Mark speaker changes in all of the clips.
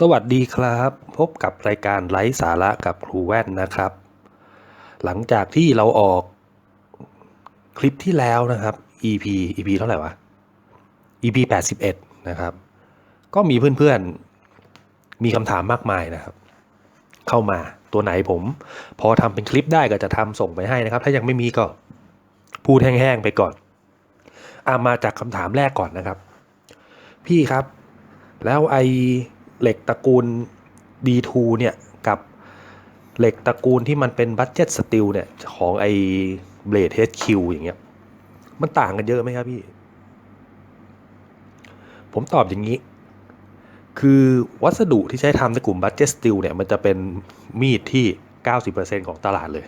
Speaker 1: สวัสดีครับ พบกับรายการไร้สาระกับครูแว่นนะครับ หลังจากที่เราออกคลิปที่แล้วนะครับ EP EP เท่าไหร่วะ EP 81 นะครับ ก็มีเพื่อนๆ มีคำถามมากมายนะครับ เข้ามาตัวไหนผม พอทำเป็นคลิปได้ก็จะทำส่งไปให้นะครับ ถ้ายังไม่มีก็พูดแห้งๆไปก่อนอามาจากคำถามแรกก่อนนะครับ พี่ครับ แล้วไอ เหล็กตระกูล D2 เนี่ยกับเหล็กตระกูลที่มันเป็นบัตเจ็ตสตีลเนี่ยของไอเบลด HQ อย่างเงี้ย มันต่างกันเยอะไหมครับพี่ ผมตอบอย่างนี้ คือวัสดุที่ใช้ทำในกลุ่มบัตเจ็ตสตีลเนี่ยมันจะเป็นมีดที่ 90%ของตลาดเลย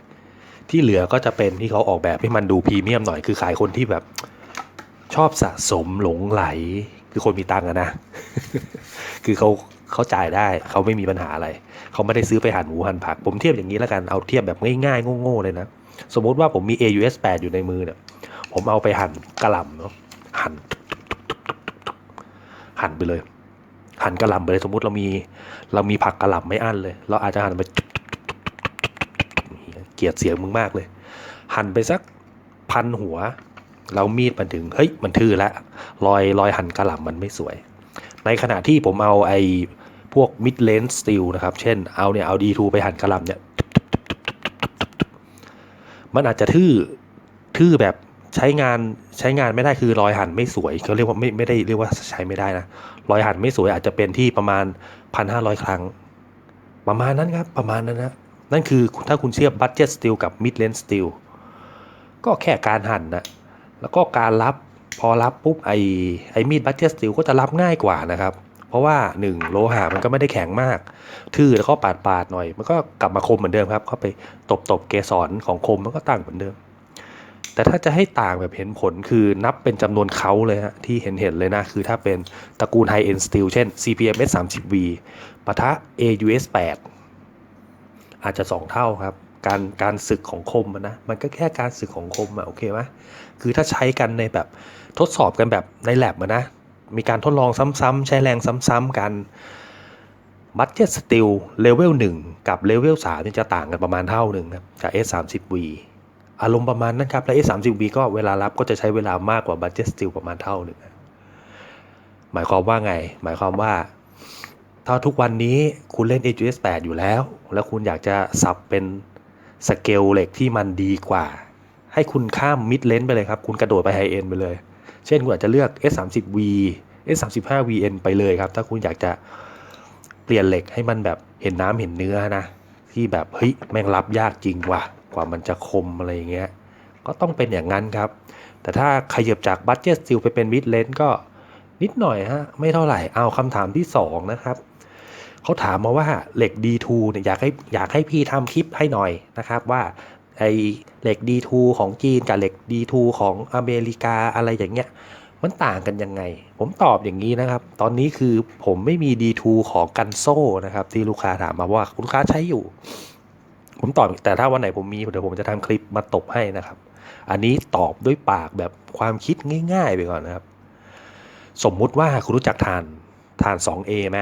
Speaker 1: ที่เหลือก็จะเป็นที่เขาออกแบบให้มันดูพรีเมียมหน่อย คือขายคนที่แบบชอบสะสมหลงไหล คือคนมีตังค์นะ คือเขา เขาจ่ายได้เขาไม่มีปัญหาอะไร เขาไม่ได้ซื้อไปหั่นหมูหั่นผัก ผมเทียบอย่างนี้แล้วกันเอาเทียบแบบง่ายๆโง่ๆเลยนะ สมมุติว่าผมมี AUS 8อยู่ในมือเนี่ยผมเอาไปหั่นกระหล่ำเนาะหั่นหั่นไปเลย หั่นกระหล่ำไปเลยสมมุติเรามี เรามีผักกระหล่ำไม่อั้นเลย เราอาจจะหั่นไปเกียดเสียงมึงมากเลย หั่นไปสักพันหัว เรามีดมันถึง เฮ้ย มันทื่อแล้วรอยรอยหั่นกระหล่ำมันไม่สวย ในขณะที่ผมเอาไอ้พวก mid range steel นะครับ เช่นเอาเนี่ยเอา D2 ไปหั่นกระลำเนี่ย มันอาจจะทื่อทื่อแบบใช้งานใช้งานไม่ได้คือรอยหั่นไม่สวยเขาเรียกว่าไม่ไม่ได้เรียกว่าใช้ไม่ได้นะรอยหั่นไม่สวยอาจจะเป็นที่ประมาณพันห้าร้อยครั้ง ประมาณนั้นครับประมาณนั้นนะนั่นคือถ้าคุณเทียบ budget steel กับ mid range steel ก็แค่การหั่นนะแล้วก็การรับ พอรับปุ๊บไอไอมีดบัตเจสตีลก็จะรับง่ายกว่านะครับ เพราะว่า 1 โลหะมันก็ไม่ได้แข็งมาก ทื่อแล้วก็ปาดปาดๆหน่อย มันก็กลับมาคมเหมือนเดิมครับเข้าไปตบตบๆเกสรของคมมันก็ต่างเหมือนเดิม แต่ถ้าจะให้ต่างแบบเห็นผลคือนับเป็นจำนวนเขาเลยฮะที่เห็นเห็นๆเลยนะ คือถ้าเป็นตระกูล High End Steel เช่น CPMS 30V ปะทะ AUS 8อาจจะ 2 เท่าครับการการศึกของคมนะ มันก็แค่การศึกของคมอะโอเคไหมคือถ้าใช้กันในแบบ ทดสอบกันแบบในแ a บอะนะ มีการทดลองซ้ำๆใช้แรงซ้ำๆกันบัตเจ็ตสตีลเลเวล1กับเลเวล3นี่จะต่างกันประมาณเท่าหนึ่งครับกับ S30V อารมณ์ประมาณนั้นครับ และ S30V ก็เวลารับก็จะใช้เวลามากกว่าบัตเจ็ตสตีลประมาณเท่าหนึ่งหมายความว่าไง หมายความว่า ถ้าทุกวันนี้คุณเล่น AGS 8อยู่แล้ว แล้วคุณอยากจะสับเป็นสเกลเหล็กที่มันดีกว่า ให้คุณข้ามมิดเลนไปเลยครับ คุณกระโดดไปไฮเอ็นไปเลย เช่นคุณอาจจะเลือก S30V S35VN ไปเลยครับ ถ้าคุณอยากจะเปลี่ยนเหล็กให้มันแบบเห็นน้ำเห็นเนื้อนะ ที่แบบเฮ้ยแม่งรับยากจริงว่ะ กว่ามันจะคมอะไรอย่างเงี้ย ก็ต้องเป็นอย่างนั้นครับ แต่ถ้าขยับจากบัตเจสติลไปเป็นมิดเลนก็นิดหน่อยฮะ ไม่เท่าไหร่เอาคำถามที่ 2 นะครับเขาถามมาว่าเหล็ก D2 เนี่ยอยากให้อยากให้พี่ทำคลิปให้หน่อยนะครับว่า ไอเหล็ก D2 ของจีนกับเหล็ก D2 ของอเมริกาอะไรอย่างเงี้ยมันต่างกันยังไง ผมตอบอย่างนี้นะครับ ตอนนี้คือผมไม่มี D2 ของกันโซ่นะครับ ที่ลูกค้าถามมาว่าลูกค้าใช้อยู่ ผมตอบแต่ถ้าวันไหนผมมีเดี๋ยวผมจะทำคลิปมาตบให้นะครับ อันนี้ตอบด้วยปากแบบความคิดง่าย ๆ ไปก่อนนะครับ สมมุติว่าคุณรู้จักทานทาน 2A ไหม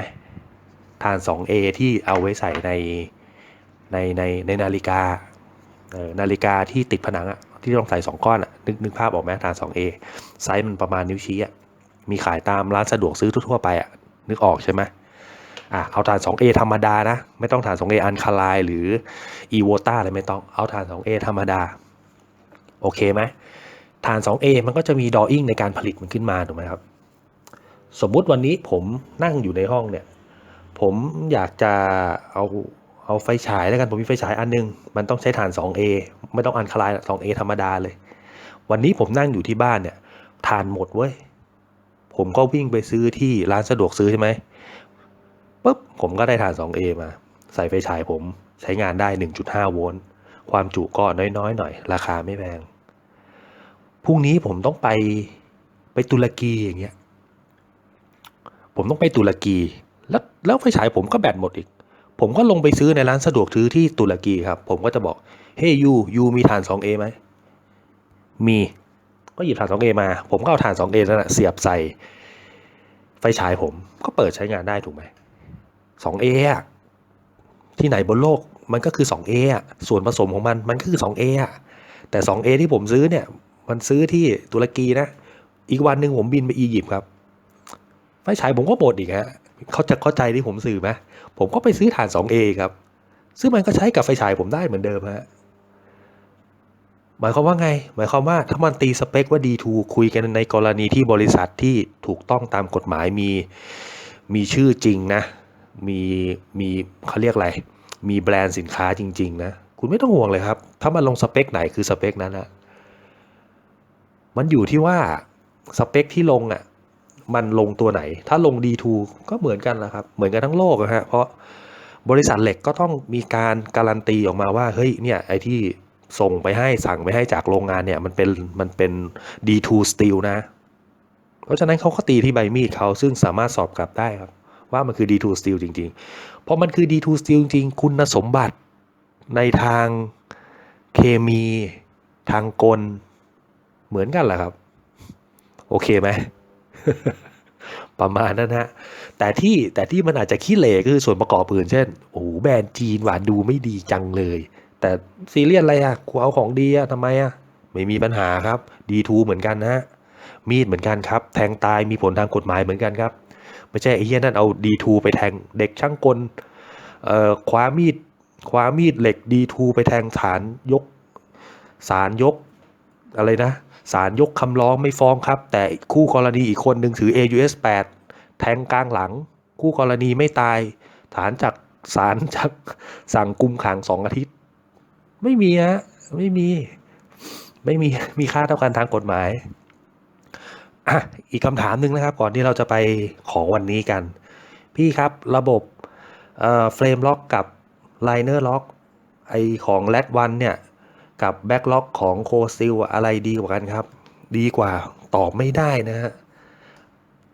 Speaker 1: ทาน 2A ที่เอาไว้ใส่ในในในในนาฬิกา นาฬิกาที่ติดผนังอะที่ต้องใส่2ก้อนอะนึกนึกภาพออกไหมทาน 2A ไซส์มันประมาณนิ้วชี้อะมีขายตามร้านสะดวกซื้อทั่วไปอะนึกออกใช่ไหมอะเอาทาน 2A ธรรมดานะ ไม่ต้องทาน 2A อันคาไลหรือ e v o t a อะไรไม่ต้องเอาทาน 2A ธรรมดา โอเคไหมฐาน 2A มันก็จะมีดออิ่งในการผลิตมันขึ้นมาถูกไหมครับ สมมุติวันนี้ผมนั่งอยู่ในห้องเนี่ย ผมอยากจะเอา เอาไฟฉายแล้วกันผมมีไฟฉายอันนึง มันต้องใช้ฐาน 2A ไม่ต้องอันคลาย 2A ธรรมดาเลย วันนี้ผมนั่งอยู่ที่บ้านเนี่ยฐานหมดเว้ย ผมก็วิ่งไปซื้อที่ร้านสะดวกซื้อใช่ไหมปุ๊บผมก็ได้ฐาน 2A มา ใส่ไฟฉายผมใช้งานได้ 1.5 โวลต์ความจุก็น้อยๆหน่อย ราคาไม่แพงพรุ่งนี้ผมต้องไปไปตุรกีอย่างเงี้ย ผมต้องไปตุรกี แล้วแล้วไฟฉายผมก็แบตหมดอีก ผมก็ลงไปซื้อในร้านสะดวกซื้อที่ตุรกีครับ ผมก็จะบอกเฮ้ยยูยูมีฐาน 2A ไหมมีก็หยิบฐาน 2A มา ผมก็เอาฐาน 2A นั่นแหะเสียบใส่ไฟฉายผมก็เปิดใช้งานได้ถูกไหม 2A อะที่ไหนบนโลกมันก็คือ 2A อะส่วนผสมของมันมันก็คือ 2A อะแต่ 2A ที่ผมซื้อเนี่ย มันซื้อที่ตุรกีนะ อีกวันหนึ่งผมบินไปอียิปต์ครับไฟฉายผมก็หมดอีกฮะเขาจะเข้าใจที่ผมสื่อไหม ผมก็ไปซื้อฐาน 2A ครับ ซึ่งมันก็ใช้กับไฟฉายผมได้เหมือนเดิมฮะ หมายความว่าไง หมายความว่าถ้ามันตีสเปคว่า D2 คุยกันในกรณีที่บริษัทที่ถูกต้องตามกฎหมายมี มีชื่อจริงนะ มี มีเขาเรียกอะไร มีแบรนด์สินค้าจริง ๆ นะ คุณไม่ต้องห่วงเลยครับ ถ้ามันลงสเปคไหนคือสเปคนั้นอะมันอยู่ที่ว่าสเปคที่ลงอะ มันลงตัวไหน ถ้าลง D2 ก็เหมือนกันแหละครับ เหมือนกันทั้งโลกอะฮะ เพราะบริษัทเหล็กก็ต้องมีการการันตีออกมาว่า เฮ้ย เนี่ย ไอ้ที่ส่งไปให้สั่งไปให้จากโรงงานเนี่ย มันเป็น มันเป็น D2 steel นะ เพราะฉะนั้นเขาก็ตีที่ใบมีดเขาซึ่งสามารถสอบกลับได้ครับ ว่ามันคือ D2 steel จริงๆ เพราะมันคือ D2 steel จริงๆ คุณสมบัติในทางเคมีทางกลเหมือนกันแหละครับ โอเคไหม ประมาณนั้นฮะ แต่ที่แต่ที่มันอาจจะขี้เหร่คือส่วนประกอบอื่นเช่น โอ้โหแบรนด์จีนหวานดูไม่ดีจังเลย แต่ซีเรียสอะไรอะกูเอาของดีอะทำไมอะไม่มีปัญหาครับ D2 เหมือนกันนะฮะ มีดเหมือนกันครับ แทงตายมีผลทางกฎหมายเหมือนกันครับ ไม่ใช่ไอ้เหี้ยนั่นเอา D2 ไปแทงเด็กช่างกลเอ่อคว้ามีดคว้ามีดเหล็ก D2 ไปแทงฐานยกศาลยกอะไรนะ ศาลยกคำร้องไม่ฟ้องครับ แต่คู่กรณีอีกคนหนึ่งถือ AUS 8 แทงกลางหลัง คู่กรณีไม่ตายฐานจากศาลจากสั่งกุมขังสองอาทิตย์ ไม่มีฮะไม่มี ไม่มีมีค่าเท่ากันทางกฎหมายอะอีกคำถามหนึ่งนะครับ ก่อนที่เราจะไปของวันนี้กัน พี่ครับระบบเอ่อเฟรมล็อกกับไลเนอร์ล็อกไอของแรดวันเนี่ย กับแบ็กล็อกของโคซิลอะไรดีกว่ากันครับ ดีกว่าตอบไม่ได้นะฮะ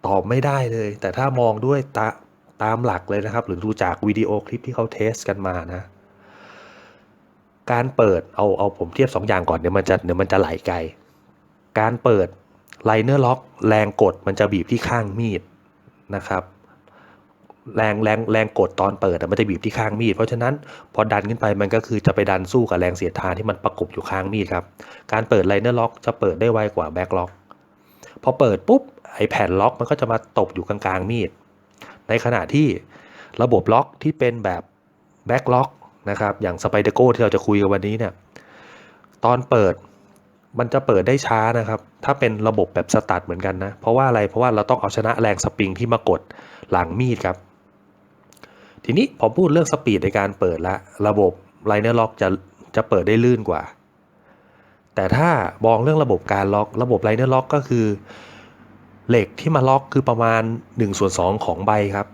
Speaker 1: ตอบไม่ได้เลย แต่ถ้ามองด้วยตาตามหลักเลยนะครับ หรือดูจากวิดีโอคลิปที่เขาเทสกันมานะ การเปิดเอาเอาผมเทียบสองอย่างก่อนเดี๋ยวมันจะเดี๋ยวมันจะไหลไกล การเปิดไลเนอร์ล็อกแรงกดมันจะบีบที่ข้างมีดนะครับ แรงแรงแรงกดตอนเปิดอะมันจะบีบที่ข้างมีด เพราะฉะนั้นพอดันขึ้นไปมันก็คือจะไปดันสู้กับแรงเสียดทานที่มันประกบอยู่ข้างมีดครับ การเปิดไลเนอร์ล็อกจะเปิดได้ไวกว่าแบ็กล็อกพอเปิดปุ๊บไอแผ่นล็อกมันก็จะมาตบอยู่กลางๆมีด ในขณะที่ระบบล็อกที่เป็นแบบแบ็กล็อกนะครับอย่างสไปเดโก้ที่เราจะคุยกันวันนี้เนี่ยตอนเปิดมันจะเปิดได้ช้านะครับ ถ้าเป็นระบบแบบสตาร์ทเหมือนกันนะ เพราะว่าอะไรเพราะว่าเราต้องเอาชนะแรงสปริงที่มากดหลังมีดครับ ทีนี้พอพูดเรื่องสปีดในการเปิดละระบบไลเนอร์ล็อกจะจะเปิดได้ลื่นกว่า แต่ถ้ามองเรื่องระบบการล็อก ระบบไลเนอร์ล็อกก็คือ เหล็กที่มาล็อกคือประมาณ1ส่วน2ของใบครับ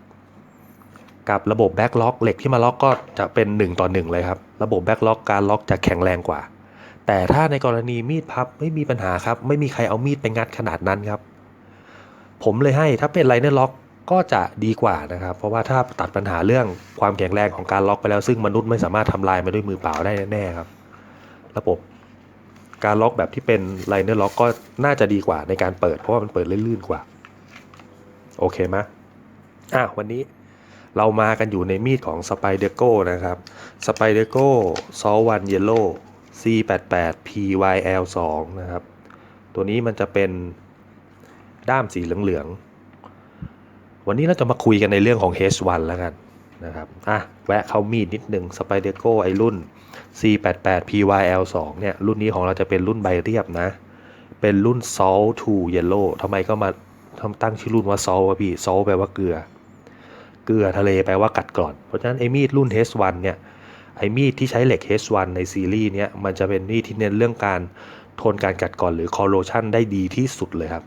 Speaker 1: กับระบบแบ็กล็อกเหล็กที่มาล็อกก็จะเป็น1ต่อ1เลยครับ ระบบแบ็กล็อกการล็อกจะแข็งแรงกว่า แต่ถ้าในกรณีมีดพับไม่มีปัญหาครับ ไม่มีใครเอามีดไปงัดขนาดนั้นครับ ผมเลยให้ถ้าเป็นไลเนอร์ล็อก ก็จะดีกว่านะครับ เพราะว่าถ้าตัดปัญหาเรื่องความแข็งแรงของการล็อกไปแล้ว ซึ่งมนุษย์ไม่สามารถทำลายมันด้วยมือเปล่าได้แน่ๆครับ ระบบการล็อกแบบที่เป็นไลเนอร์ล็อกก็น่าจะดีกว่าในการเปิดเพราะว่ามันเปิดลื่นๆกว่า โอเคไหมอะวันนี้เรามากันอยู่ในมีดของสไปเดโก้นะครับสไปเดโก้ซอลวันเยลโล่ C88 PYL 2 นะครับ ตัวนี้มันจะเป็นด้ามสีเหลืองๆ วันนี้เราจะมาคุยกันในเรื่องของ H1 แล้วกันนะครับอะแวะเข้ามีดนิดหนึ่ง s p y d e c o ไอรุ่น C88 PYL 2 เนี่ย รุ่นนี้ของเราจะเป็นรุ่นใบเรียบนะ เป็นรุ่น Salt to Yellow ทำไมก็มาทำตั้งชื่อรุ่นว่า Salt วะพี่ Salt แปลว่าเกลือ เกลือทะเลแปลว่ากัดกร่อน เพราะฉะนั้นไอมีดรุ่น H1 เนี่ยไอมีดที่ใช้เหล็ก H1 ในซีรีส์เนี้ยมันจะเป็นมีดที่เน้นเรื่องการทนการกัดกร่อนหรือ corrosion ได้ดีที่สุดเลยครับ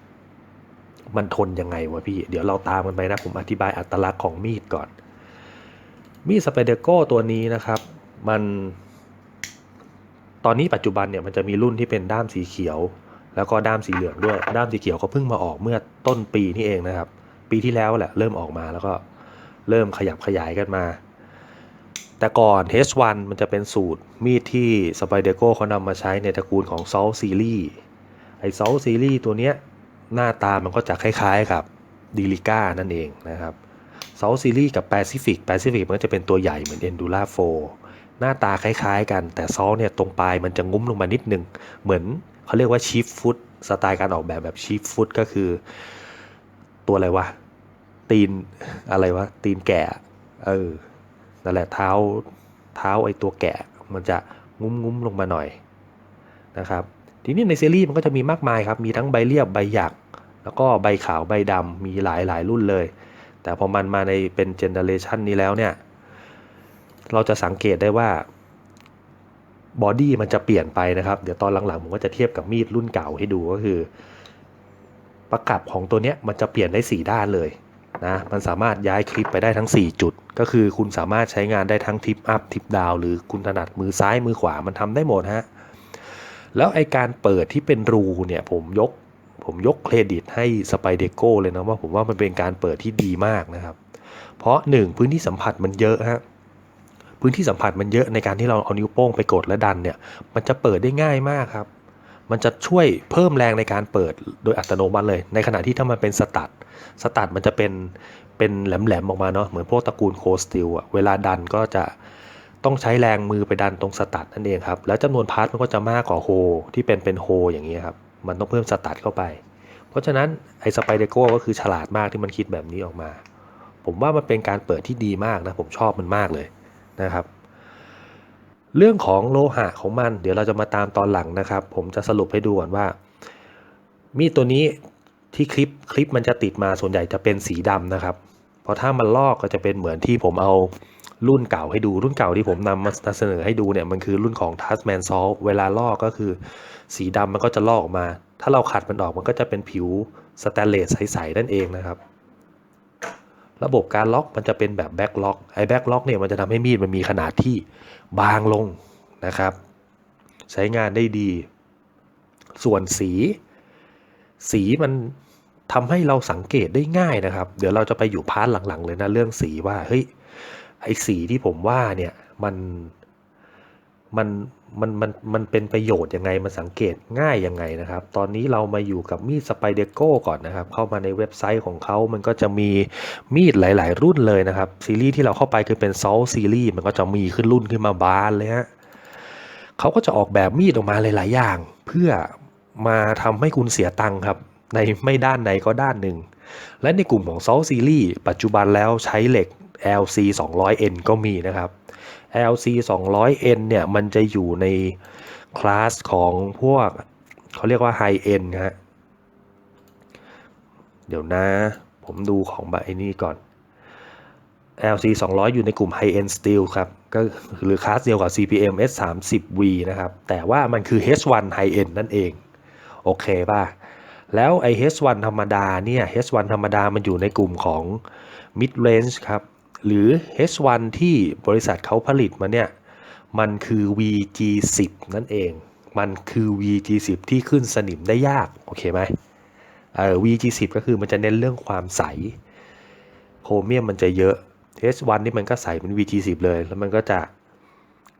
Speaker 1: มันทนยังไงวะพี่ เดี๋ยวเราตามกันไปนะ ผมอธิบายอัตลักษณ์ของมีดก่อน มีดสไปเดโก้ตัวนี้นะครับ มัน ตอนนี้ปัจจุบันเนี่ยมันจะมีรุ่นที่เป็นด้ามสีเขียว แล้วก็ด้ามสีเหลืองด้วย ด้ามสีเขียวก็เพิ่งมาออกเมื่อต้นปีนี่เองนะครับ ปีที่แล้วแหละเริ่มออกมาแล้วก็เริ่มขยับขยายกันมา แต่ก่อน H1 มันจะเป็นสูตรมีดที่สไปเดโก้เขานำมาใช้ในตระกูลของ Salt Series ไอ้ Salt Series ตัวเนี้ย หน้าตามันก็จะคล้าย ๆ กับดีลิก้านั่นเองนะครับ South Series กับ Pacific Pacific มันก็จะเป็นตัวใหญ่เหมือน Endura 4หน้าตาคล้ายๆ กัน แต่ South เนี่ยตรงปลายมันจะงุ้มลงมานิดนึง เหมือนเขาเรียกว่า Sheep Foot สไตล์การออกแบบแบบ Sheep Foot ก็คือ ตัวอะไรวะ ตีนอะไรวะ ตีนแกะเออนั่นแหละเท้าเท้าไอตัวแกะมันจะงุ้มงุ้มๆลงมาหน่อยนะครับ ทีนี้ในซีรีส์มันก็จะมีมากมายครับ มีทั้งใบเรียบใบหยัก แล้วก็ใบขาวใบดำมีหลายหลายรุ่นเลย แต่พอมันมาในเป็นเจเนเรชันนี้แล้วเนี่ย เราจะสังเกตได้ว่าบอดี้มันจะเปลี่ยนไปนะครับ เดี๋ยวตอนหลังๆผมก็จะเทียบกับมีดรุ่นเก่าให้ดูก็คือ ประกับของตัวเนี้ยมันจะเปลี่ยนได้ 4 ด้านเลยนะมันสามารถย้ายคลิปไปได้ทั้ง 4 จุด ก็คือคุณสามารถใช้งานได้ทั้งทิปอัพทิปดาวหรือคุณถนัดมือซ้ายมือขวามันทำได้หมดฮะ แล้วไอการเปิดที่เป็นรูเนี่ยผมยกผมยกเครดิตให้สไปเดโก้เลยนะว่าผมว่ามันเป็นการเปิดที่ดีมากนะครับ เพราะหนึ่งพื้นที่สัมผัสมันเยอะฮะพื้นที่สัมผัสมันเยอะในการที่เราเอานิ้วโป้งไปกดและดันเนี่ย มันจะเปิดได้ง่ายมากครับ มันจะช่วยเพิ่มแรงในการเปิดโดยอัตโนมัติเลย ในขณะที่ถ้ามันเป็นสตัดสตัดมันจะเป็นเป็นแหลมๆออกมาเนาะเหมือนพวกตระกูลโคสติลอะเวลาดันก็จะ ต้องใช้แรงมือไปดันตรงสตัดนั่นเองครับ แล้วจำนวนพาร์ทมันก็จะมากกว่าโฮที่เป็นเป็นโฮอย่างนี้ครับ มันต้องเพิ่มสตัดเข้าไป เพราะฉะนั้นไอ้สไปเดโก้ก็คือฉลาดมากที่มันคิดแบบนี้ออกมา ผมว่ามันเป็นการเปิดที่ดีมากนะ ผมชอบมันมากเลยนะครับ เรื่องของโลหะของมัน เดี๋ยวเราจะมาตามตอนหลังนะครับ ผมจะสรุปให้ดูก่อนว่า มีดตัวนี้ที่คลิปคลิปมันจะติดมาส่วนใหญ่จะเป็นสีดำนะครับ เพราะถ้ามันลอกก็จะเป็นเหมือนที่ผมเอา รุ่นเก่าให้ดูรุ่นเก่าที่ผมนำมาเสนอให้ดูเนี่ยมันคือรุ่นของ Tasman Salt เวลาลอกก็คือ สีดำมันก็จะลอกออกมา ถ้าเราขัดมันออกมันก็จะเป็นผิวสแตนเลสใสๆนั่นเองนะครับ ระบบการล็อกมันจะเป็นแบบแบ็กล็อกไอ้แบ็กล็อกเนี่ยมันจะทำให้มีดมันมีขนาดที่บางลงนะครับ ใช้งานได้ดี ส่วนสี สีมันทำให้เราสังเกตได้ง่ายนะครับ เดี๋ยวเราจะไปอยู่พาร์ทหลังๆ เลยนะเรื่องสีว่าเฮ้ย ไอ้สีที่ผมว่าเนี่ยมันมันมันมันมันเป็นประโยชน์ยังไงมันสังเกตง่ายยังไงนะครับ ตอนนี้เรามาอยู่กับมีดสไปเดโก้ก่อนนะครับ เข้ามาในเว็บไซต์ของเขา มันก็จะมีมีดหลาย ๆ รุ่นเลยนะครับ ซีรีส์ที่เราเข้าไปคือเป็นซอลซีรีส์มันก็จะมีขึ้นรุ่นขึ้นมาบานเลยฮะเขาก็จะออกแบบมีดออกมาหลาย ๆ อย่าง เพื่อมาทำให้คุณเสียตังค์ครับ ในไม่ด้านใดก็ด้านหนึ่ง และในกลุ่มของ Salt Series ปัจจุบันแล้วใช้เหล็ก LC 200N ก็มีนะครับ LC 200N เนี่ยมันจะอยู่ในคลาสของพวกเขาเรียกว่า High End ฮะ เดี๋ยวนะ ผมดูของใบบนี้ก่อน LC 200 อยู่ในกลุ่ม High End Steel ครับ ก็หรือคลาสเดียวกับ CPM S 3 0 V นะครับ แต่ว่ามันคือ H1 High End นั่นเอง โอเคป่ะ แล้วไอ H1 ธรรมดาเนี่ย H1 ธรรมดามันอยู่ในกลุ่มของ Mid Range ครับ หรือ H1 ที่บริษัทเขาผลิตมาเนี่ย มันคือ VG10 นั่นเอง มันคือ VG10 ที่ขึ้นสนิมได้ยาก โอเคไหมเออ VG10 ก็คือมันจะเน้นเรื่องความใส โครเมียมมันจะเยอะ H1 นี่มันก็ใสเป็น VG10 เลย แล้วมันก็จะ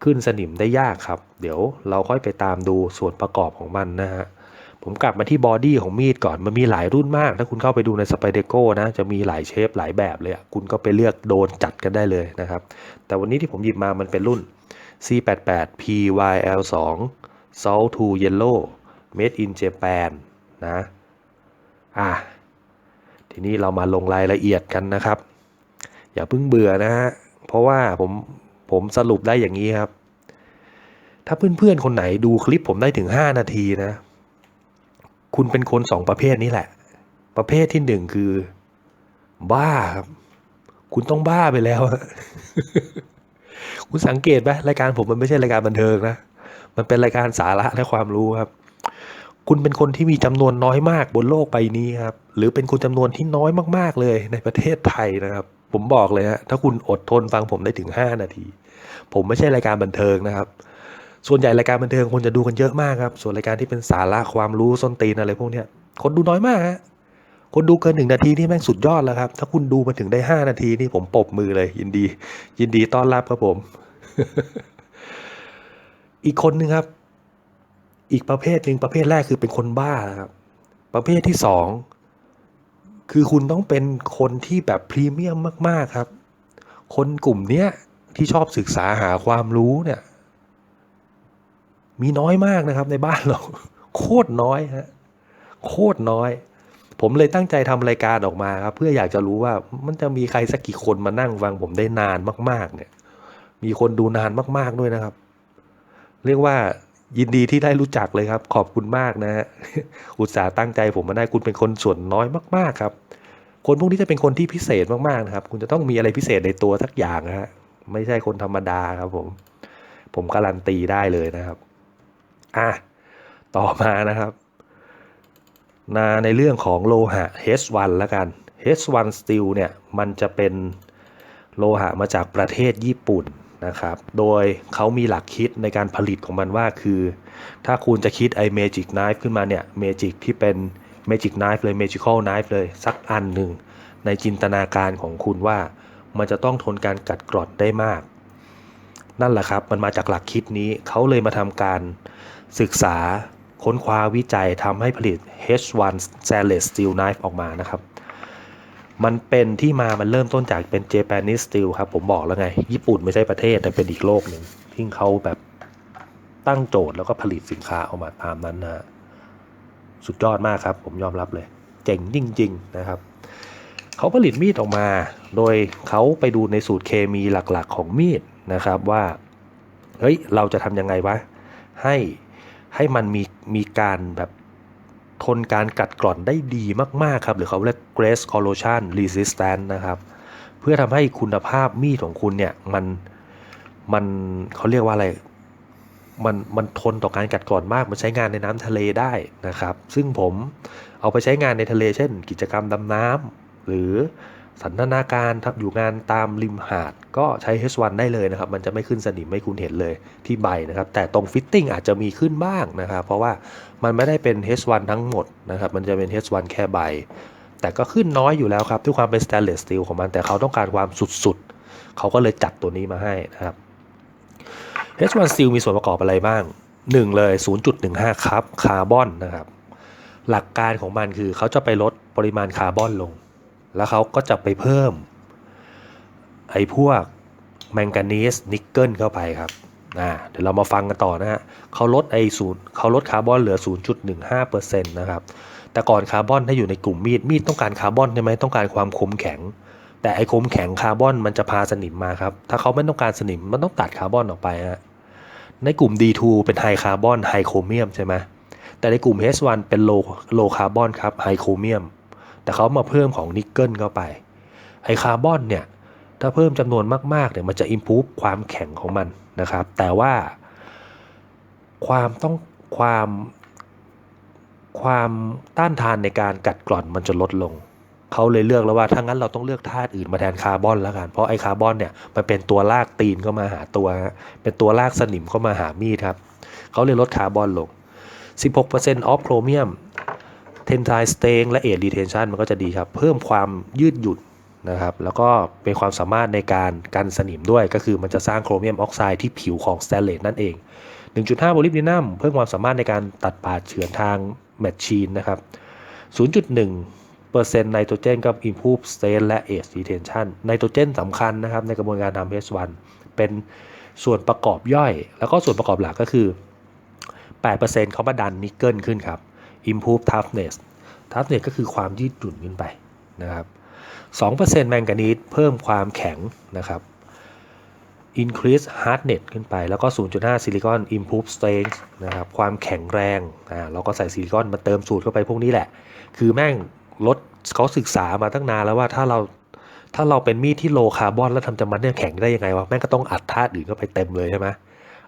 Speaker 1: ขึ้นสนิมได้ยากครับ เดี๋ยวเราค่อยไปตามดูส่วนประกอบของมันนะฮะ ผมกลับมาที่บอดี้ของมีดก่อนมันมีหลายรุ่นมาก ถ้าคุณเข้าไปดูในสไปเดโก้นะ จะมีหลายเชฟหลายแบบเลยคุณก็ไปเลือกโดนจัดกันได้เลยนะครับ แต่วันนี้ที่ผมหยิบมามันเป็นรุ่น C88 PYL2 Salt to Yellow Made in Japan นะ อะ ทีนี้เรามาลงรายละเอียดกันนะครับ อย่าเพิ่งเบื่อนะฮะ เพราะว่าผมผมสรุปได้อย่างนี้ครับ ถ้าเพื่อนๆ คนไหนดูคลิปผมได้ถึง 5 นาทีนะ คุณเป็นคนสองประเภทนี้แหละ ประเภทที่หนึ่งคือ บ้าครับ คุณต้องบ้าไปแล้ว คุณสังเกตไหมรายการผมมันไม่ใช่รายการบันเทิงนะ มันเป็นรายการสาระและความรู้ครับ คุณเป็นคนที่มีจำนวนน้อยมากบนโลกใบนี้ครับ หรือเป็นคนจำนวนที่น้อยมากๆเลยในประเทศไทยนะครับ ผมบอกเลยฮะถ้าคุณอดทนฟังผมได้ถึง 5 นาที ผมไม่ใช่รายการบันเทิงนะครับ ส่วนใหญ่รายการบันเทิงคนจะดูกันเยอะมากครับ ส่วนรายการที่เป็นสาระความรู้ส้นตีนอะไรพวกเนี้ยคนดูน้อยมากฮะคนดูเกินหนึ่งนาทีนี่แม่งสุดยอดแล้วครับ ถ้าคุณดูมาถึงได้ห้านาทีนี่ผมปบมือเลย ยินดี ยินดีต้อนรับครับผม อีกคนนึงครับ อีกประเภทหนึ่งประเภทแรกคือเป็นคนบ้าครับ ประเภทที่สองคือคุณต้องเป็นคนที่แบบพรีเมียมมาก ๆครับ คนกลุ่มเนี้ยที่ชอบศึกษาหาความรู้เนี่ย มีน้อยมากนะครับในบ้านเรา โคตรน้อยฮะโคตรน้อย ผมเลยตั้งใจทำรายการออกมาครับ เพื่ออยากจะรู้ว่ามันจะมีใครสักกี่คนมานั่งฟังผมได้นานมาก ๆ เนี่ย มีคนดูนานมาก ๆด้วยนะครับ เรียกว่ายินดีที่ได้รู้จักเลยครับ ขอบคุณมากนะฮะอุตส่าห์ตั้งใจผมมาได้คุณเป็นคนส่วนน้อยมากๆครับ คนพวกนี้จะเป็นคนที่พิเศษมากๆนะครับ คุณจะต้องมีอะไรพิเศษในตัวสักอย่างนะฮะไม่ใช่คนธรรมดาครับผม ผมการันตีได้เลยนะครับ อะต่อมานะครับนาในเรื่องของโลหะ H1 แล้วกัน H1 Steel เนี่ยมันจะเป็นโลหะมาจากประเทศญี่ปุ่นนะครับ โดยเขามีหลักคิดในการผลิตของมันว่าคือ ถ้าคุณจะคิดไอ้ Magic Knife ขึ้นมาเนี่ย Magic ที่เป็น Magic Knife เลย Magical Knife เลย สักอันหนึ่ง ในจินตนาการของคุณว่า มันจะต้องทนการกัดกร่อนได้มาก นั่นแหละครับ มันมาจากหลักคิดนี้เขาเลยมาทำการ ศึกษาค้นคว้าวิจัยทำให้ผลิต H1 Stainless Steel Knife ออกมานะครับ มันเป็นที่มามันเริ่มต้นจากเป็น Japanese Steel ครับ ผมบอกแล้วไง ญี่ปุ่นไม่ใช่ประเทศ แต่เป็นอีกโลกหนึ่งที่เขาแบบตั้งโจทย์แล้วก็ผลิตสินค้าออกมาตามนั้นนะสุดยอดมากครับ ผมยอมรับเลย เจ๋งจริง ๆ นะครับเขาผลิตมีดออกมา โดยเขาไปดูในสูตรเคมีหลักๆ ของมีดนะครับว่า เฮ้ย เราจะทำยังไงวะ ให้ ให้มันมีมีการแบบทนการกัดกร่อนได้ดีมาก ๆ ครับ หรือเขาเรียก grace corrosion resistant นะครับ เพื่อทำให้คุณภาพมีดของคุณเนี่ย มันมันเขาเรียกว่าอะไร มันมันทนต่อการกัดกร่อนมาก มันใช้งานในน้ำทะเลได้นะครับ ซึ่งผมเอาไปใช้งานในทะเล เช่น กิจกรรมดำน้ำหรือ สันทนาการทำอยู่งานตามริมหาดก็ใช้ H1 ได้เลยนะครับ มันจะไม่ขึ้นสนิมไม่คุณเห็นเลยที่ใบนะครับ แต่ตรงฟิตติ้งอาจจะมีขึ้นบ้างนะครับ เพราะว่ามันไม่ได้เป็น H1 ทั้งหมดนะครับ มันจะเป็น H1 แค่ใบ แต่ก็ขึ้นน้อยอยู่แล้วครับด้วยความเป็น stainless steel ของมัน แต่เขาต้องการความสุดๆ เขาก็เลยจัดตัวนี้มาให้นะครับ H1 Steel มีส่วนประกอบอะไรบ้าง 1 เลย 0.15 ครับ คาร์บอนนะครับ หลักการของมันคือเขาจะไปลดปริมาณคาร์บอนลง แล้วเขาก็จะไปเพิ่ม ไอ้พวกแมงกานีสนิกเกิลเข้าไปครับอ่าเดี๋ยวเรามาฟังกันต่อนะฮะเขาลดไอศูนย์เขาลดคาร์บอนเหลือ 0.15%นะครับ แต่ก่อนคาร์บอนถ้าอยู่ในกลุ่มมีด มีดต้องการคาร์บอนใช่ไหมต้องการความคมแข็ง แต่ไอคมแข็งคาร์บอนมันจะพาสนิมมาครับ ถ้าเขาไม่ต้องการสนิมมันต้องตัดคาร์บอนออกไปฮะ ในกลุ่ม D2 เป็นไฮคาร์บอนไฮโครเมียมใช่ไหมแต่ในกลุ่ม H1 เป็นโลโลคาร์บอนครับไฮโครเมียม แต่เขามาเพิ่มของนิกเกิลเข้าไป ไอคาร์บอนเนี่ย ถ้าเพิ่มจำนวนมากๆเนี่ยมันจะอิมพูฟความแข็งของมันนะครับ แต่ว่า ความต้องความความต้านทานในการกัดกร่อนมันจะลดลง เขาเลยเลือกแล้วว่าถ้างั้นเราต้องเลือกธาตุอื่นมาแทนคาร์บอนแล้วกัน เพราะไอคาร์บอนเนี่ยมันเป็นตัวลากตีนเข้ามาหาตัว เป็นตัวลากสนิมเข้ามาหามีดครับ เขาเลยลดคาร์บอนลง 16%ออฟโครเมียม เทนไทสเตงและเอ r รีเทนชันมันก็จะดีครับ เพิ่มความยืดหยุ่นนะครับ แล้วก็เป็นความสามารถในการกันสนิมด้วย ก็คือมันจะสร้างโครเมียมออกไซด์ที่ผิวของสเตนเลสนั่นเอง 1.5โมลิบดินัมเพิ่มความสามารถในการตัดปาดเฉือนทางแมชชีนนะครับ 0.1เปอร์เซ็นต์ไนโตรเจนกับ improve stain และ age retention ไนโตรเจนสำคัญนะครับในกระบวนการทำ H1 เป็นส่วนประกอบย่อย แล้วก็ส่วนประกอบหลักก็คือ 8%เขามาดันนิกเกิลขึ้นครับ improve toughness toughness ก็คือความยืดหยุ่นขึ้นไปนะครับ2%แมงกานีสเพิ่มความแข็งนะครับ increase hardness ขึ้นไป แล้วก็ 0.5 ซิลิคอน improve strength นะครับ ความแข็งแรง อ่า เราก็ใส่ซิลิคอนมาเติมสูตรเข้าไปพวกนี้แหละ คือแม่งลดเขาศึกษามาตั้งนานแล้วว่าถ้าเรา ถ้าเราเป็นมีดที่โลคาร์บอนแล้วทำจำมันเนี่ยแข็งได้ยังไงวะ แม่งก็ต้องอัดธาตุอื่นเข้าไปเต็มเลยใช่ไหม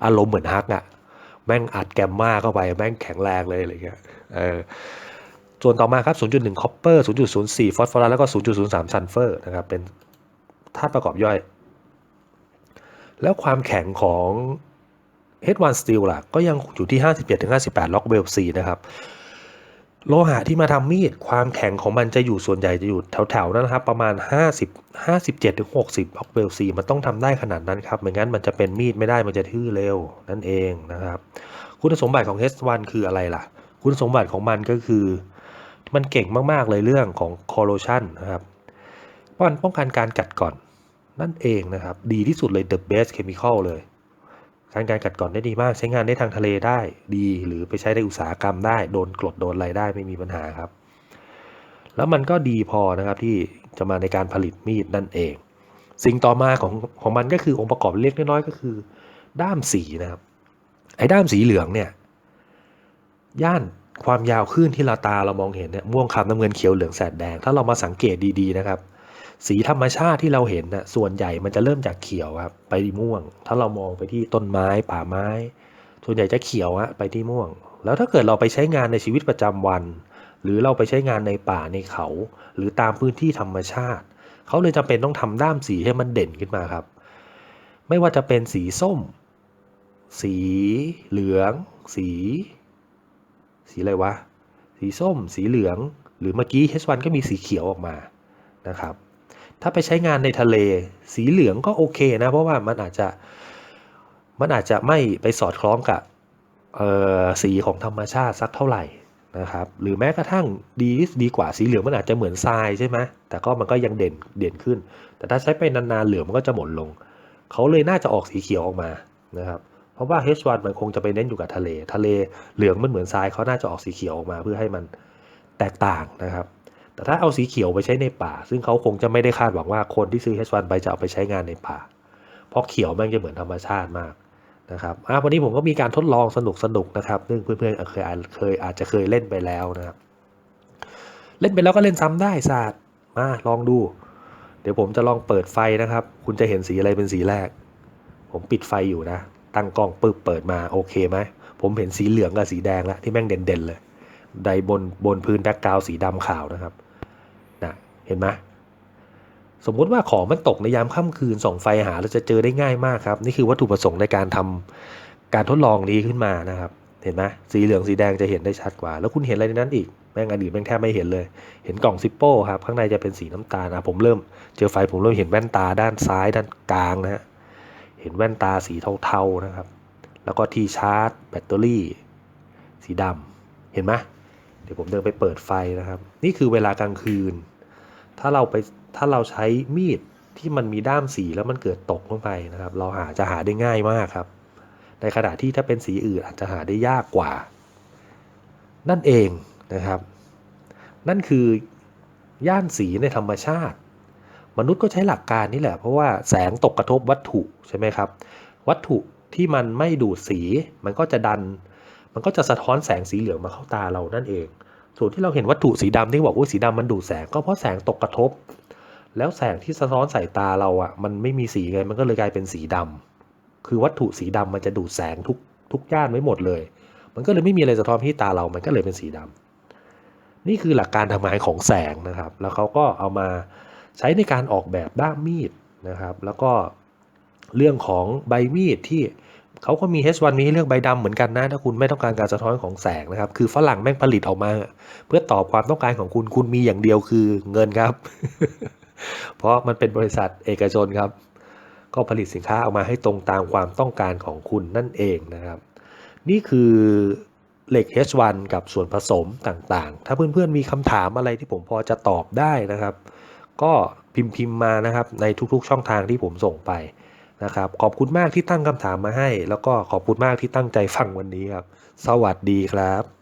Speaker 1: อารมณ์เหมือนฮักอะ แม่งอัดแกมมาเข้าไป แม่งแข็งแรงเลยอะไรเงี้ยเออส่วนต่อมาครับ 0.1 คอปเปอร์ 0.04 ฟอสฟอรัส แล้วก็ 0.03 ซัลเฟอร์นะครับ เป็นธาตุประกอบย่อย แล้วความแข็งของ H1 Steel ล่ะ ก็ยังอยู่ที่ 57-58 ล็อกเวล C นะครับ โลหะที่มาทำมีดความแข็งของมันจะอยู่ส่วนใหญ่จะอยู่แถวๆนั้นนะครับประมาณ 50 57-60ล็อกเวล C มันต้องทำได้ขนาดนั้นครับไม่งั้นมันจะเป็นมีดไม่ได้มันจะทื่อเร็วนั่นเองนะครับ คุณสมบัติของ H1 คืออะไรล่ะ คุณสมบัติของมันก็คือ มันเก่งมากๆเลยเรื่องของ corrosion นะครับป้องกันการกัดก่อนนั่นเองนะครับ ดีที่สุดเลย the best chemical เลย การการกัดก่อนได้ดีมาก ใช้งานได้ทางทะเลได้ดีหรือไปใช้ในอุตสาหกรรมได้โดนกรดโดนอะไรได้ไม่มีปัญหาครับ แล้วมันก็ดีพอนะครับที่จะมาในการผลิตมีดนั่นเอง สิ่งต่อมาของของมันก็คือองค์ประกอบเล็กน้อยก็คือ ด้ามสีนะครับ ไอ้ด้ามสีเหลืองเนี่ย ย่านความยาวคลื่นที่เราตาเรามองเห็นเนี่ยม่วงคำน้ำเงินเขียวเหลืองแสดแดง ถ้าเรามาสังเกตดีๆนะครับ สีธรรมชาติที่เราเห็นน่ะส่วนใหญ่มันจะเริ่มจากเขียวครับไปม่วง ถ้าเรามองไปที่ต้นไม้ป่าไม้ ส่วนใหญ่จะเขียวฮะไปที่ม่วง แล้วถ้าเกิดเราไปใช้งานในชีวิตประจำวัน หรือเราไปใช้งานในป่าในเขา หรือตามพื้นที่ธรรมชาติ เขาเลยจำเป็นต้องทำด้ามสีให้มันเด่นขึ้นมาครับ ไม่ว่าจะเป็นสีส้ม สีเหลือง สี สีอะไรวะสีส้ม สีเหลือง หรือเมื่อกี้ H1 ก็มีสีเขียวออกมานะครับ ถ้าไปใช้งานในทะเล สีเหลืองก็โอเคนะ เพราะว่ามันอาจจะมันอาจจะไม่ไปสอดคล้องกับสีของธรรมชาติสักเท่าไหร่นะครับ หรือแม้กระทั่งดีดีกว่าสีเหลืองมันอาจจะเหมือนทรายใช่ไหมแต่ก็มันก็ยังเด่นเด่นขึ้น แต่ถ้าใช้ไปนานๆเหลืองมันก็จะหมดลง เขาเลยน่าจะออกสีเขียวออกมานะครับเพราะว่า H1 มันคงจะไปเน้นอยู่กับทะเล ทะเลเหลืองมันเหมือนทรายเขาน่าจะออกสีเขียวออกมาเพื่อให้มันแตกต่างนะครับ แต่ถ้าเอาสีเขียวไปใช้ในป่า ซึ่งเขาคงจะไม่ได้คาดหวังว่าคนที่ซื้อ H1 ไปจะเอาไปใช้งานในป่า เพราะเขียวแมันจะเหมือนธรรมชาติมากนะครับวันนี้ผมก็มีการทดลองสนุกสนุกนะครับซึ่งเพื่อนๆเคยเคยอาจจะเคยเล่นไปแล้วนะครับ เล่นไปแล้วก็เล่นซ้ำได้ศาสตร์มาลองดู เดี๋ยวผมจะลองเปิดไฟนะครับ คุณจะเห็นสีอะไรเป็นสีแรก ผมปิดไฟอยู่นะ ตั้งกล้องปึ๊บเปิดมาโอเคไหมผมเห็นสีเหลืองกับสีแดงแล้วที่แม่งเด่นๆเลย ใดบนบนพื้นแบ็กกราวสีดำขาวนะครับนะเห็นไหมสมมุติว่าของมันตกในยามค่ำคืนส่องไฟหาเราจะเจอได้ง่ายมากครับ นี่คือวัตถุประสงค์ในการทำการทดลองนี้ขึ้นมานะครับ เห็นไหมสีเหลืองสีแดงจะเห็นได้ชัดกว่า แล้วคุณเห็นอะไรในนั้นอีกแม่งอันอื่นแม่งแทบไม่เห็นเลย เห็นกล่องซิปโป้ครับข้างในจะเป็นสีน้ำตาลนะผมเริ่มเจอไฟผมเริ่มเห็นแว่นตาด้านซ้ายด้านกลางนะฮะเห็นแว่นตาสีเทาๆนะครับ แล้วก็ที่ชาร์จ แบตเตอรี่ สีดำเห็นไหม เดี๋ยวผมเดินไปเปิดไฟนะครับ นี่คือเวลากลางคืน ถ้าเราไปถ้าเราใช้มีดที่มันมีด้ามสีแล้วมันเกิดตกลงไปนะครับ เราหาจะหาได้ง่ายมากครับ ในขณะที่ถ้าเป็นสีอื่นอาจจะหาได้ยากกว่านั่นเองนะครับ นั่นคือย่านสีในธรรมชาติ มนุษย์ก็ใช้หลักการนี้แหละ เพราะว่าแสงตกกระทบวัตถุใช่ไหมครับ วัตถุที่มันไม่ดูดสีมันก็จะดัน มันก็จะสะท้อนแสงสีเหลืองมาเข้าตาเรานั่นเอง ส่วนที่เราเห็นวัตถุสีดำที่บอกว่าสีดำมันดูดแสงก็เพราะแสงตกกระทบ แล้วแสงที่สะท้อนใส่ตาเราอะ่ะ มันไม่มีสีไงมันก็เลยกลายเป็นสีดำคือวัตถุสีดำมันจะดูดแสงทุกทุกย่านไว้หมดเลย มันก็เลยไม่มีอะไรสะท้อนที่ตาเรา มันก็เลยเป็นสีดำนี่คือหลักการทำงานของแสงนะครับ แล้วเขาก็เอามาใช้ในการออกแบบด้ามมีดนะครับ แล้วก็เรื่องของใบมีดที่ เขาก็มี H1 มีให้เลือกใบดำเหมือนกันนะ ถ้าคุณไม่ต้องการการสะท้อนของแสงนะครับ คือฝรั่งแม่งผลิตออกมา เพื่อตอบความต้องการของคุณ คุณมีอย่างเดียวคือเงินครับ เพราะมันเป็นบริษัทเอกชนครับ ก็ผลิตสินค้าออกมาให้ตรงตามความต้องการของคุณนั่นเองนะครับ นี่คือเหล็ก H1 กับส่วนผสมต่างๆ ถ้าเพื่อนๆมีคำถามอะไรที่ผมพอจะตอบได้นะครับ ก็พิมพ์พิมพ์มานะครับในทุกๆช่องทางที่ผมส่งไป นะครับ ขอบคุณมากที่ตั้งคำถามมาให้ แล้วก็ขอบคุณมากที่ตั้งใจฟังวันนี้ครับ สวัสดีครับ